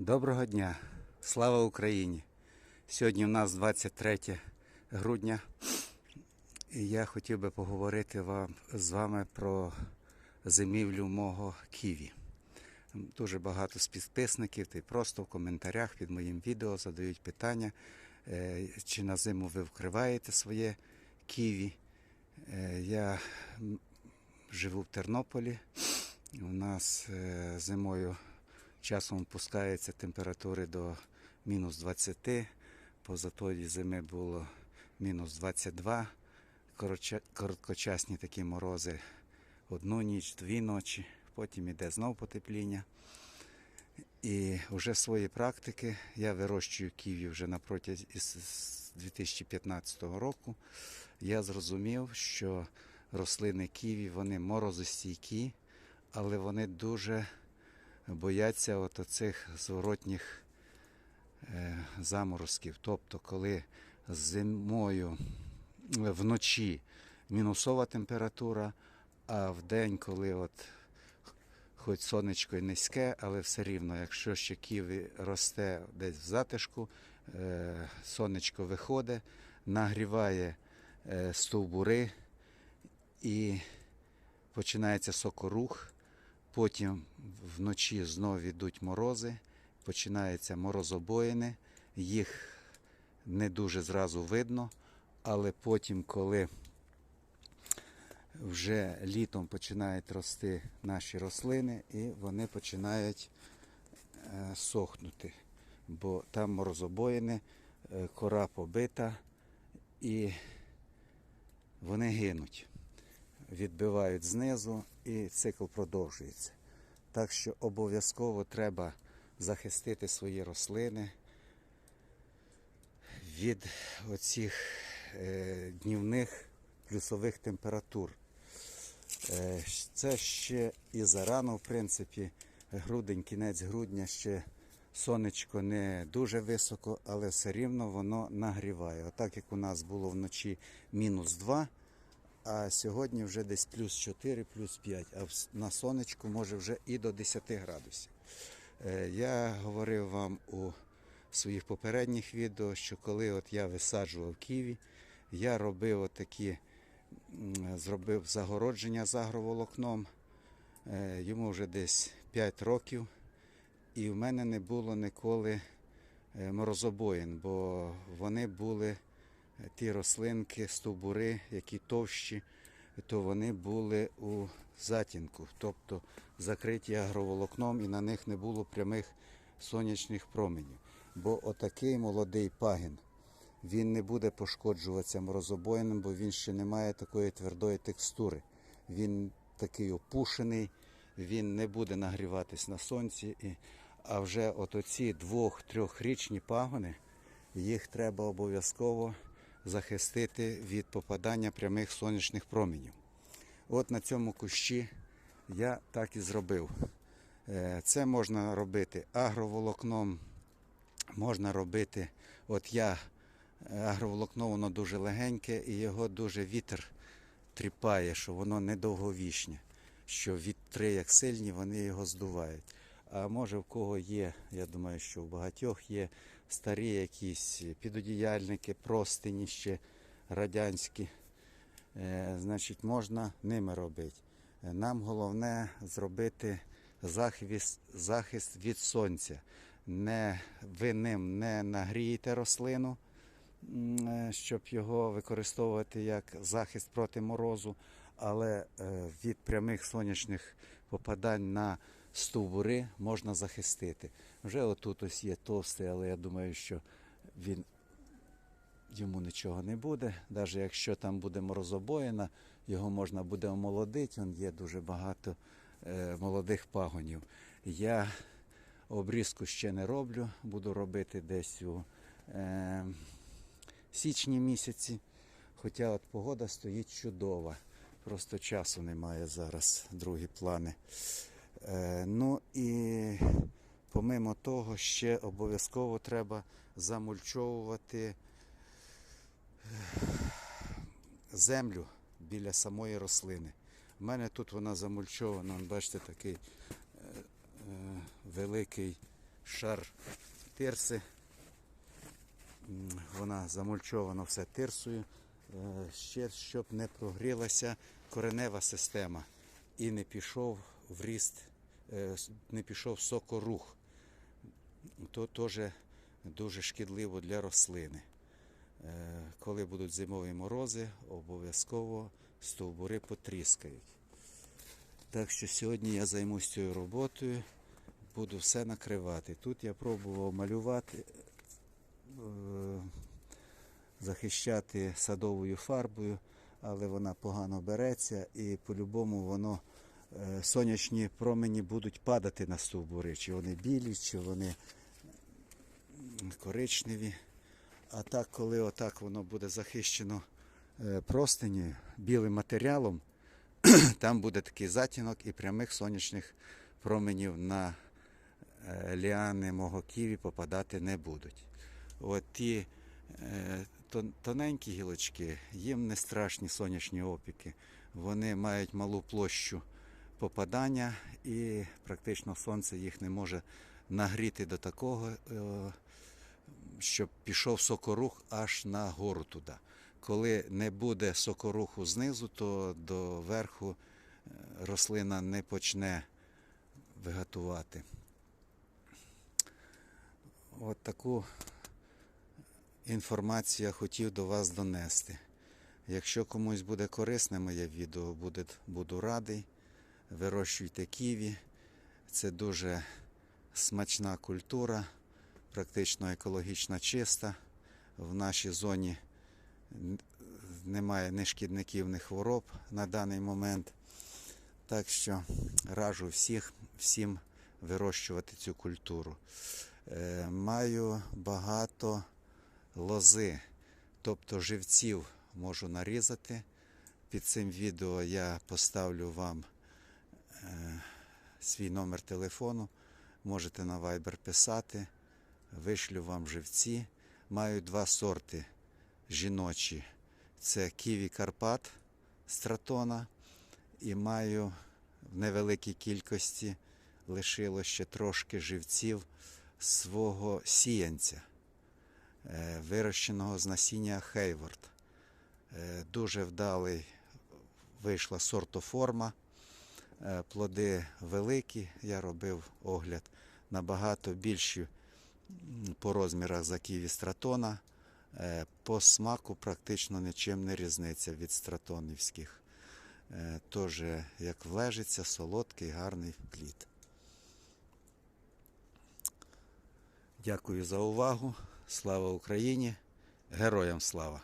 Доброго дня! Слава Україні! Сьогодні у нас 23 грудня, і я хотів би поговорити вам, з вами про зимівлю мого ківі. Дуже багато підписників та просто в коментарях під моїм відео задають питання, е, чи на зиму ви вкриваєте своє ківі. Е, Я живу в Тернополі. У нас е, зимою часом опускаються температури до мінус 20. Позатої зими було мінус 22. Короткочасні такі морози одну ніч, дві ночі, потім іде знов потепління. І вже свої практики я вирощую ківі вже на протязі з- з 2015 року. Я зрозумів, що рослини ківі вони морозостійкі, але вони дуже бояться от оцих зворотніх е, заморозків. Тобто, коли зимою е, вночі мінусова температура, а в день, коли от хоч сонечко і низьке, але все рівно, якщо ще ківі росте десь в затишку, е, сонечко виходить, нагріває стовбури і починається сокорух. Потім вночі знов йдуть морози, починаються морозобоїни, їх не дуже зразу видно, але потім, коли вже літом починають рости наші рослини, і вони починають е, сохнути, бо там морозобоїни, е, кора побита і вони гинуть відбивають знизу і цикл продовжується. Так що обов'язково треба захистити свої рослини від оцих е, днівних плюсових температур. Е, це ще і зарано, в принципі, грудень, кінець грудня ще сонечко не дуже високо, але все рівно воно нагріває. Отак як у нас було вночі мінус 2, а сьогодні вже десь плюс 4, плюс 5, а на сонечку може вже і до 10 градусів. Е, Я говорив вам у своїх попередніх відео, що коли от я висаджував ківі, я робив отакі, зробив загородження з агроволокном. Е, Йому вже десь 5 років, і в мене не було ніколи е, морозобоїн, бо вони були ті рослинки, стовбури, які товщі, то вони були у затінку, тобто закриті агроволокном, і на них не було прямих сонячних променів. Бо отакий молодий пагін, він не буде пошкоджуватися морозобоїним, бо він ще не має такої твердої текстури. Він такий опушений, він не буде нагріватись на сонці. І... А вже от оці двох-трьохрічні пагони, їх треба обов'язково захистити від попадання прямих сонячних променів. От на цьому кущі я так і зробив. Е, Це можна робити агроволокном, можна робити, от я е, агроволокно, воно дуже легеньке і його дуже вітер тріпає, що воно недовговічне, що вітри як сильні, вони його здувають. А може в кого є, я думаю, що в багатьох є старі якісь підодіяльники, простині ще радянські. Е, значить, можна ними робити. Е, Нам головне зробити захист, захист від сонця. Не, ви ним не нагрієте рослину, е, щоб його використовувати як захист проти морозу, але від прямих сонячних попадань на стовбури можна захистити. Вже отут ось є товстий, але я думаю, що він йому нічого не буде. Навіть якщо там буде морозобоїна, його можна буде омолодити. Он є дуже багато е, молодих пагонів. Я обрізку ще не роблю, буду робити десь у е, січні місяці. Хоча от погода стоїть чудова. Просто часу немає зараз, другі плани. Е, ну і помимо того, ще обов'язково треба замульчовувати землю біля самої рослини. У мене тут вона замульчована, бачите, такий е, е, великий шар тирси. Вона замульчована все тирсою. Е, Ще щоб не прогрілася коренева система і не пішов в ріст, е, не пішов сокорух. То теж дуже шкідливо для рослини. Е, Коли будуть зимові морози, обов'язково стовбури потріскають. Так що сьогодні я займусь цією роботою, буду все накривати. Тут я пробував малювати, е, захищати садовою фарбою, але вона погано береться і по-любому воно е, сонячні промені будуть падати на стовбури, чи вони білі, чи вони коричневі. А так, коли отак воно буде захищено е, простинею, білим матеріалом, там буде такий затінок і прямих сонячних променів на е, ліани мого ківі попадати не будуть. От ті е, тоненькі гілочки, їм не страшні сонячні опіки. Вони мають малу площу попадання і практично сонце їх не може нагріти до такого, е, щоб пішов сокорух аж на гору туди. Коли не буде сокоруху знизу, то до верху е, рослина не почне вигатувати. От таку інформацію я хотів до вас донести. Якщо комусь буде корисне моє відео, буду радий. Вирощуйте ківі. Це дуже смачна культура, практично екологічно чиста. В нашій зоні немає ні шкідників, ні хвороб на даний момент. Так що раджу всіх, всім вирощувати цю культуру. Е, маю багато лози, тобто живців можу нарізати. Під цим відео я поставлю вам свій номер телефону. Можете на Viber писати, вишлю вам живці. Маю два сорти жіночі. Це Ківі Карпат стратона. І маю в невеликій кількості лишило ще трошки живців свого сіянця, е, вирощеного з насіння Хейворд. Е, Дуже вдалий вийшла сортоформа. Е, Плоди великі, я робив огляд набагато більші по розмірах за ківі стратона. Е, По смаку практично нічим не різниця від стратонівських. Е, Теж як влежиться, солодкий, гарний плід. Дякую за увагу. Слава Україні! Героям слава!